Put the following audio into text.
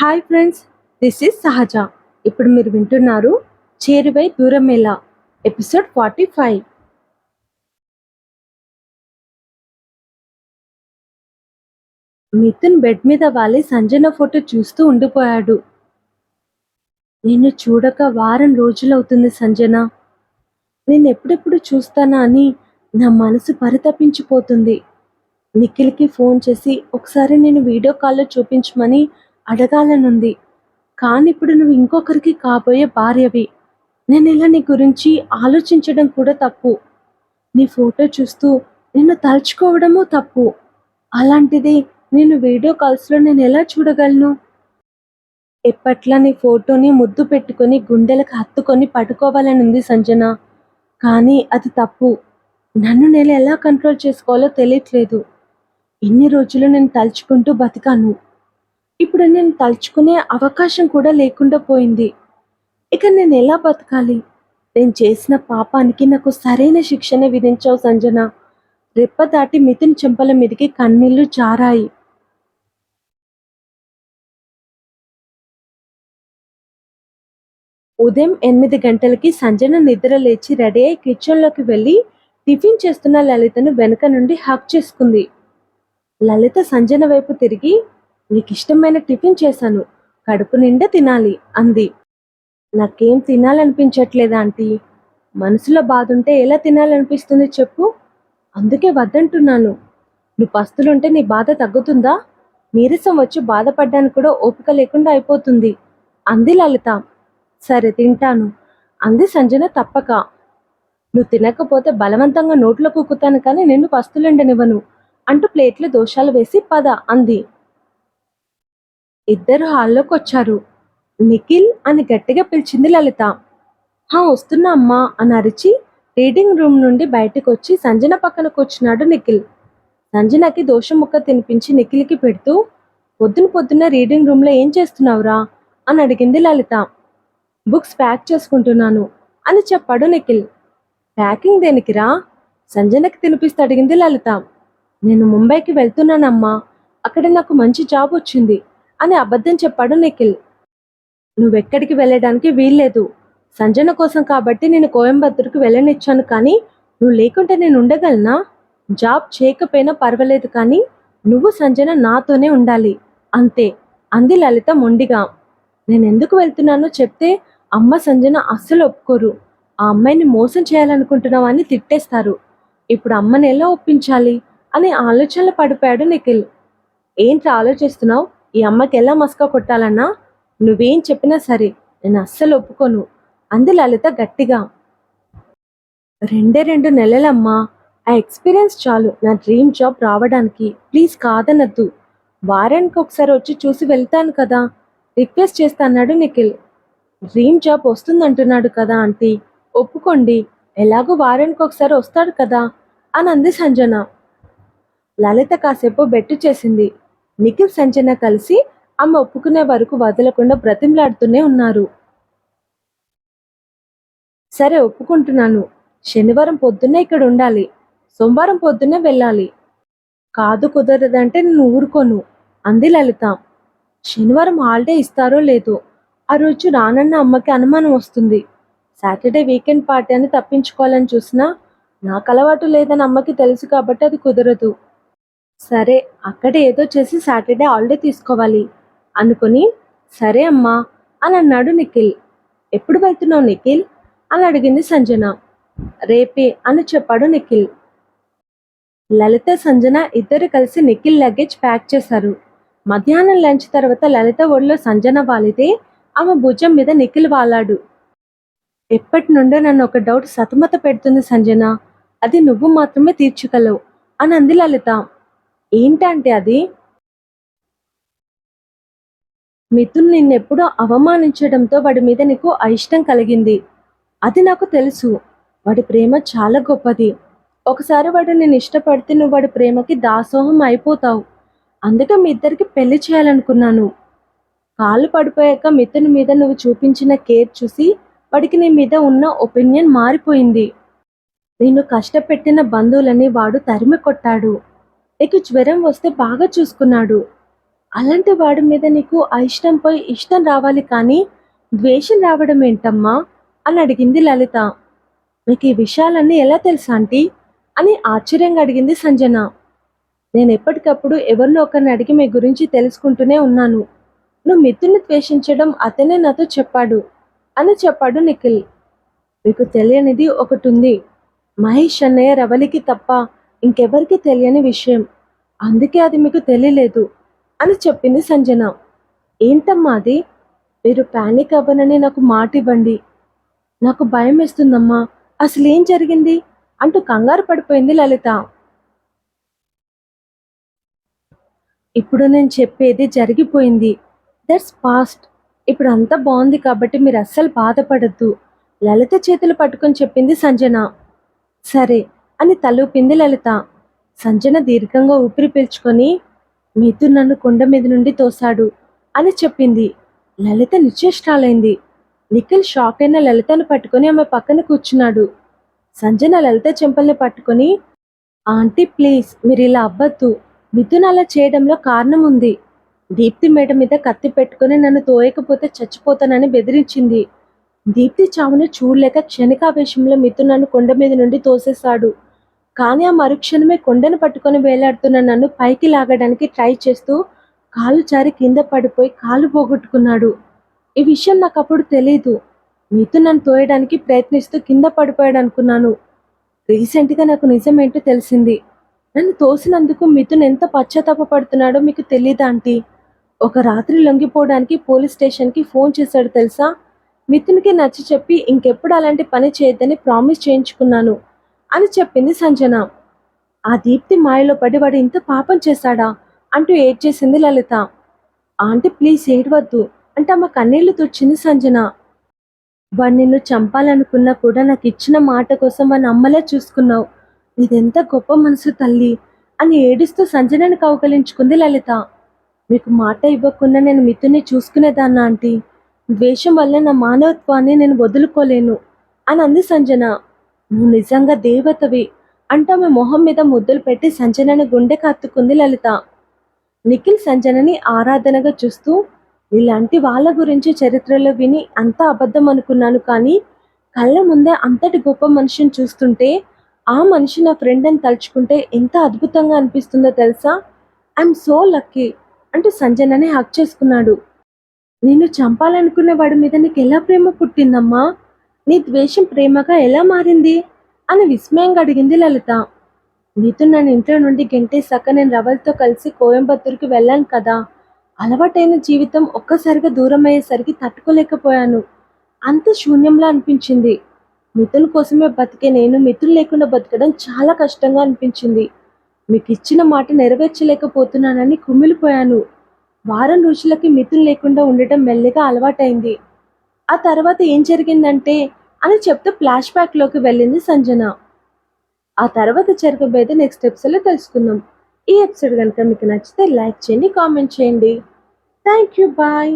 Hi friends this is సహజ ఇప్పుడు మీరు వింటున్నారు చేరువై ఎలా episode forty five Mithun bed మీద వాలి సంజన ఫోటో చూస్తూ ఉండిపోయాడు. నిన్ను చూడక వారం రోజులవుతుంది సంజన. నేను ఎప్పుడెప్పుడు చూస్తానా అని నా మనసు పరితపించిపోతుంది. నిఖిల్కి ఫోన్ చేసి ఒకసారి నేను వీడియో కాల్లో చూపించమని అడగాలనుంది. కానీ ఇప్పుడు నువ్వు ఇంకొకరికి కాబోయే భార్యవి. నేను ఇలా నీ గురించి ఆలోచించడం కూడా తప్పు. నీ ఫోటో చూస్తూ నిన్ను తలుచుకోవడము తప్పు. అలాంటిది నేను వీడియో కాల్స్లో నేను ఎలా చూడగలను? ఎప్పట్లా నీ ఫోటోని ముద్దు పెట్టుకొని గుండెలకు హత్తుకొని పట్టుకోవాలని ఉంది సంజన. కానీ అది తప్పు. నన్ను నేను ఎలా కంట్రోల్ చేసుకోవాలో తెలియట్లేదు. ఇన్ని రోజులు నేను తలుచుకుంటూ బతికాను. ఇప్పుడు నేను తలుచుకునే అవకాశం కూడా లేకుండా పోయింది. ఇక నేను ఎలా బతకాలి? నేను చేసిన పాపానికి నాకు సరైన శిక్షణ విధించావు సంజన. రెప్ప దాటి మిథున్ చెంపల మీదకి కన్నీళ్ళు జారాయి. ఉదయం ఎనిమిది గంటలకి సంజన నిద్ర లేచి రెడీ అయి కిచెన్లోకి వెళ్ళి టిఫిన్ చేస్తున్న లలితను వెనక నుండి హక్ చేసుకుంది. లలిత సంజన వైపు తిరిగి నీకు ఇష్టమైన టిఫిన్ చేశాను. కడుపు నిండా తినాలి అంది. నాకేం తినాలనిపించట్లేదా ఆంటీ. మనసులో బాధ ఉంటే ఎలా తినాలనిపిస్తుంది చెప్పు. అందుకే వద్దంటున్నాను. నువ్వు పస్తులుంటే నీ బాధ తగ్గుతుందా? నీరసం వచ్చి బాధపడ్డానికి కూడా ఓపిక లేకుండా అయిపోతుంది. అంది లలిత. సరే తింటాను. అంది సంజన తప్పక. నువ్వు తినకపోతే బలవంతంగా నోట్లో కుక్కుతాను కానీ నిన్ను పస్తులుండనివ్వను. అంటూ ప్లేట్లో దోషాలు వేసి పద అంది. ఇద్దరు హాల్లోకి వచ్చారు నిఖిల్ అని గట్టిగా పిలిచింది లలిత. హా వస్తున్నా అమ్మా అని అరిచి రీడింగ్ రూమ్ నుండి బయటకు వచ్చి సంజన పక్కన కూర్చున్నాడు నిఖిల్. సంజనకి దోషం ముక్క తినిపించి నిఖిల్కి పెడుతూ పొద్దున పొద్దున్న రీడింగ్ రూమ్లో ఏం చేస్తున్నావురా? అని అడిగింది లలిత. బుక్స్ ప్యాక్ చేసుకుంటున్నాను అని చెప్పాడు నిఖిల్. ప్యాకింగ్ దేనికిరా? సంజనకి తినిపిస్తూ అడిగింది లలిత. నేను ముంబైకి వెళ్తున్నానమ్మా. అక్కడ నాకు మంచి జాబ్ వచ్చింది. అని అబద్ధం చెప్పాడు నిఖిల్. నువ్వెక్కడికి వెళ్ళడానికి వీల్లేదు. సంజన కోసం కాబట్టి నేను కోయంబత్తూరుకి వెళ్ళనిచ్చాను కానీ నువ్వు లేకుంటే నేను ఉండగలనా? జాబ్ చేయకపోయినా పర్వాలేదు కానీ నువ్వు సంజన నాతోనే ఉండాలి. అంతే. అంది లలిత మొండిగా. నేను ఎందుకు వెళ్తున్నానో చెప్తే అమ్మ సంజన అస్సలు ఒప్పుకోరు. ఆ అమ్మాయిని మోసం చేయాలనుకుంటున్నావని అని తిట్టేస్తారు. ఇప్పుడు అమ్మని ఎలా ఒప్పించాలి? అనే ఆలోచనలు పడిపోయాడు నిఖిల్. ఏంటి ఆలోచిస్తున్నావు? ఈ అమ్మకి ఎలా మస్కా కొట్టాలన్నా నువ్వేం చెప్పినా సరే నేను అస్సలు ఒప్పుకోను. అంది లలిత గట్టిగా. రెండే రెండు నెలలమ్మా ఆ ఎక్స్పీరియన్స్ చాలు. నా డ్రీమ్ జాబ్ రావడానికి. ప్లీజ్ కాదనద్దు. వారానికి ఒకసారి వచ్చి చూసి వెళ్తాను కదా. రిక్వెస్ట్ చేస్తాన్నాడు నిఖిల్. డ్రీమ్ జాబ్ వస్తుందంటున్నాడు కదా ఆంటీ. ఒప్పుకోండి. ఎలాగో వారానికి ఒకసారి వస్తాడు కదా అని అంది సంజన. లలిత కాసేపు బెట్టు చేసింది. నిఖిల్ సంజన కలిసి అమ్మ ఒప్పుకునే వరకు వదలకుండా బ్రతిమలాడుతూనే ఉన్నారు. సరే ఒప్పుకుంటున్నాను. శనివారం పొద్దున్నే ఇక్కడ ఉండాలి. సోమవారం పొద్దున్నే వెళ్ళాలి. కాదు కుదరదంటే నేను ఊరుకోను. అంది లలిత. శనివారం హాలిడే ఇస్తారో లేదో ఆ రోజు రానన్న అమ్మకి అనుమానం వస్తుంది. సాటర్డే వీకెండ్ పార్టీ అని తప్పించుకోవాలని చూసినా నాకు అలవాటు లేదని అమ్మకి తెలుసు కాబట్టి అది కుదరదు. సరే అక్కడ ఏదో చేసి సాటర్డే హాలిడే తీసుకోవాలి. అనుకుని సరే అమ్మా అని అన్నాడు నిఖిల్. ఎప్పుడు వెళ్తున్నావు నిఖిల్? అని అడిగింది సంజన. రేపే అని చెప్పాడు నిఖిల్. లలిత సంజన ఇద్దరు కలిసి నిఖిల్ లగేజ్ ప్యాక్ చేశారు. మధ్యాహ్నం లంచ్ తర్వాత లలిత ఒడిలో సంజన వాలితే ఆమె భుజం మీద నిఖిల్ వాలాడు. ఎప్పటి నుండో నన్ను ఒక డౌట్ సతమత పెడుతుంది సంజన. అది నువ్వు మాత్రమే తీర్చగలవు అని అంది లలిత. ఏంటంటే అది? మిథున్ నిన్నెప్పుడో అవమానించడంతో వాడి మీద నీకు అయిష్టం కలిగింది. అది నాకు తెలుసు. వాడి ప్రేమ చాలా గొప్పది. ఒకసారి వాడు నేను ఇష్టపడితే నువ్వు వాడి ప్రేమకి దాసోహం అయిపోతావు. అందుకే మీ ఇద్దరికి పెళ్ళి చేయాలనుకున్నాను. కాలు పడిపోయాక మిథున్ మీద నువ్వు చూపించిన కేర్ చూసి వాడికి నీ మీద ఉన్న ఒపీనియన్ మారిపోయింది. నేను కష్టపెట్టిన బంధువులని వాడు తరిమి కొట్టాడు. నీకు జ్వరం వస్తే బాగా చూసుకున్నాడు. అలాంటి వాడి మీద నీకు అయిష్టంపై ఇష్టం రావాలి కానీ ద్వేషం రావడం ఏంటమ్మా? అని అడిగింది లలిత. మీకు ఈ విషయాలన్నీ ఎలా తెలుసా ఆంటీ? అని ఆశ్చర్యంగా అడిగింది సంజన. నేను ఎప్పటికప్పుడు ఎవరినో ఒకరిని అడిగి మీ గురించి తెలుసుకుంటూనే ఉన్నాను. నువ్వు మిత్రుని ద్వేషించడం అతనే నాతో చెప్పాడు అని చెప్పాడు నిఖిల్. మీకు తెలియనిది ఒకటి ఉంది మహేష్ అన్నయ్య రవలికి తప్ప ఇంకెవరికి తెలియని విషయం. అందుకే అది మీకు తెలియలేదు అని చెప్పింది సంజన. ఏంటమ్మా అది? మీరు ప్యానిక్ అవ్వనని నాకు మాట ఇవ్వండి నాకు భయం వేస్తుందమ్మా. అసలు ఏం జరిగింది? అంటూ కంగారు పడిపోయింది లలిత. ఇప్పుడు నేను చెప్పేది జరిగిపోయింది. దట్స్ పాస్ట్ ఇప్పుడు అంతా బాగుంది కాబట్టి మీరు అస్సలు బాధపడద్దు. లలిత చేతులు పట్టుకొని చెప్పింది సంజన. సరే అని తలూపింది లలిత సంజన దీర్ఘంగా ఊపిరి పీల్చుకొని మిథున్ నన్ను కొండ మీద నుండి తోశాడు అని చెప్పింది. లలిత నిశ్చేష్టాలైంది. నిఖిల్ షాక్ అయిన లలితను పట్టుకొని ఆమె పక్కన కూర్చున్నాడు. సంజన లలిత చెంపల్ని పట్టుకొని ఆంటీ ప్లీజ్ మీరు ఇలా అవ్వద్దు. మిథున్ అలా చేయడంలో కారణం ఉంది. దీప్తి మేడ మీద కత్తి పెట్టుకొని నన్ను తోయకపోతే చచ్చిపోతానని బెదిరించింది. దీప్తి చావును చూడలేక క్షణికావేశంలో మిథున్ నన్ను కొండ మీద నుండి తోసేశాడు. కానీ ఆ మరుక్షణమే కొండను పట్టుకొని వేలాడుతున్న నన్ను పైకి లాగడానికి ట్రై చేస్తూ కాలు జారి కింద పడిపోయి కాలు పోగొట్టుకున్నాడు. ఈ విషయం నాకు అప్పుడు తెలియదు మిథున్ నన్ను తోయడానికి ప్రయత్నిస్తూ కింద పడిపోయాడు అనుకున్నాను. రీసెంట్గా నాకు నిజమేంటో తెలిసింది. నన్ను తోసినందుకు మిథున్ ఎంత పశ్చాత్తాప పడుతున్నాడో మీకు తెలీదా ఆంటీ? ఒక రాత్రి లొంగిపోవడానికి పోలీస్ స్టేషన్కి ఫోన్ చేశాడు తెలుసా? మిథున్కి నచ్చి చెప్పి ఇంకెప్పుడు అలాంటి పని చేయొద్దని ప్రామిస్ చేయించుకున్నాను. అని చెప్పింది సంజన. ఆ దీప్తి మాయలో పడి వాడు ఇంత పాపం చేశాడా? అంటూ ఏడ్చేసింది లలిత. ఆంటీ ప్లీజ్ ఏడవద్దు అంటే ఆమె కన్నీళ్ళు తుడిచింది సంజన. వాడు నిన్ను చంపాలనుకున్నా కూడా నాకు ఇచ్చిన మాట కోసం వాడిని అమ్మలే చూసుకున్నావు. ఇదెంత గొప్ప మనసు తల్లి అని ఏడుస్తూ సంజనని కౌకలించుకుంది లలిత. మీకు మాట ఇవ్వకుండా నేను మిత్రుని చూసుకునేదాన్నా ఆంటీ. ద్వేషం వల్ల నా మానవత్వాన్ని నేను వదులుకోలేను అని అంది సంజన. నువ్వు నిజంగా దేవతవి అంటూ ఆమె మొహం మీద ముద్దులు పెట్టి సంజనని గుండె కత్తుకుంది లలిత. నిఖిల్ సంజనని ఆరాధనగా చూస్తూ ఇలాంటి వాళ్ళ గురించి చరిత్రలో విని అంత అబద్ధం అనుకున్నాను కానీ కళ్ళ ముందే అంతటి గొప్ప మనిషిని చూస్తుంటే ఆ మనిషి నా ఫ్రెండ్ అని తలుచుకుంటే ఎంత అద్భుతంగా అనిపిస్తుందో తెలుసా? ఐఎమ్ సో లక్కీ అంటూ సంజనని హక్ చేసుకున్నాడు. నిన్ను చంపాలనుకునే వాడి మీద నీకు ఎలా ప్రేమ పుట్టిందమ్మా? నీ ద్వేషం ప్రేమగా ఎలా మారింది? అని విస్మయంగా అడిగింది లలిత. నీతో నన్ను ఇంట్లో నుండి గెంటేశాక నేను రవల్తో కలిసి కోయంబత్తూరుకి వెళ్ళాను కదా. అలవాటైన జీవితం ఒక్కసారిగా దూరం అయ్యేసరికి తట్టుకోలేకపోయాను. అంత శూన్యంలా అనిపించింది. మిత్రుల కోసమే బతికే నేను మిత్రులు లేకుండా బతకడం చాలా కష్టంగా అనిపించింది. మీకు ఇచ్చిన మాట నెరవేర్చలేకపోతున్నానని కుమిలిపోయాను. వారం రోజులకి మిత్రులు లేకుండా ఉండటం మెల్లగా అలవాటైంది. ఆ తర్వాత ఏం జరిగిందంటే అని చెప్తూ ఫ్లాష్ బ్యాక్లోకి వెళ్ళింది సంజన. ఆ తర్వాత జరగబోయేది నెక్స్ట్ ఎపిసోడ్లో తెలుసుకుందాం. ఈ ఎపిసోడ్ కనుక మీకు నచ్చితే లైక్ చేయండి కామెంట్ చేయండి. Thank you bye